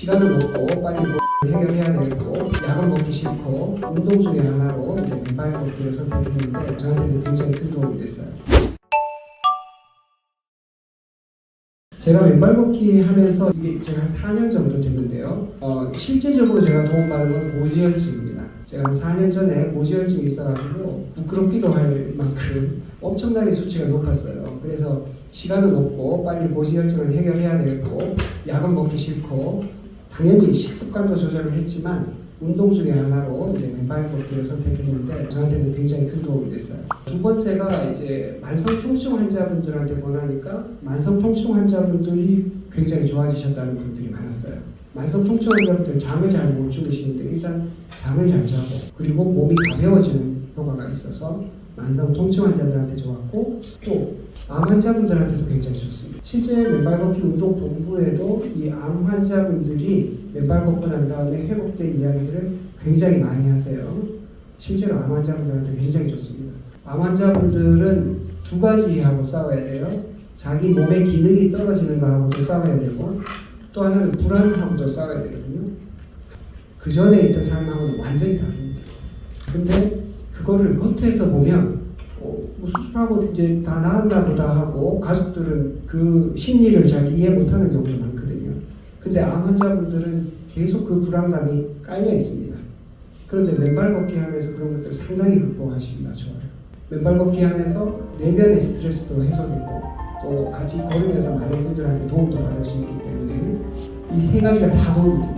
시간을 먹고 빨리 해결해야 되고 약은 먹기 싫고 운동 중에 하나로 이제 맨발 걷기를 선택했는데 저한테는 굉장히 큰 도움이 됐어요. 제가 맨발 걷기 하면서 이게 제가 한 4년 정도 됐는데요. 어, 실제적으로 제가 도움받은 건 고지혈증입니다. 제가 한 4년 전에 고지혈증이 있어가지고 부끄럽기도 할 만큼 엄청나게 수치가 높았어요. 그래서 시간은 없고 빨리 고지혈증을 해결해야 되고 약은 먹기 싫고 당연히 식습관도 조절을 했지만 운동 중에 하나로 이제 맨발 걷기를 선택했는데 저한테는 굉장히 큰 도움이 됐어요. 두 번째가 이제 만성 통증 환자분들한테 권하니까 만성 통증 환자분들이 굉장히 좋아지셨다는 분들이 많았어요. 만성 통증 환자분들 잠을 잘 못 주무시는데 일단 잠을 잘 자고 그리고 몸이 가벼워지는 효과가 있어서 만성 통증 환자들한테 좋았고 또 암 환자분들한테도 굉장히 좋습니다. 실제 맨발 걷기 운동 본부에도 이 암 환자분들이 맨발 걷고 난 다음에 회복된 이야기들을 굉장히 많이 하세요. 실제로 암 환자분들한테 굉장히 좋습니다. 암 환자분들은 두 가지하고 싸워야 돼요. 자기 몸의 기능이 떨어지는 거하고도 싸워야 되고 또 하나는 불안하고도 싸워야 되거든요. 그 전에 있던 삶하고는 완전히 다릅니다. 근데 그거를 겉에서 보면 어, 뭐 수술하고 이제 다 나았나 보다 하고 가족들은 그 심리를 잘 이해 못하는 경우도 많거든요. 근데 암 환자분들은 계속 그 불안감이 깔려 있습니다. 그런데 맨발 걷기 하면서 그런 것들을 상당히 극복하시기가 좋아요. 맨발 걷기 하면서 내면의 스트레스도 해소되고 또 같이 걸으면서 많은 분들한테 도움도 받을 수 있기 때문에 이 세 가지가 다 도움이 됩니다.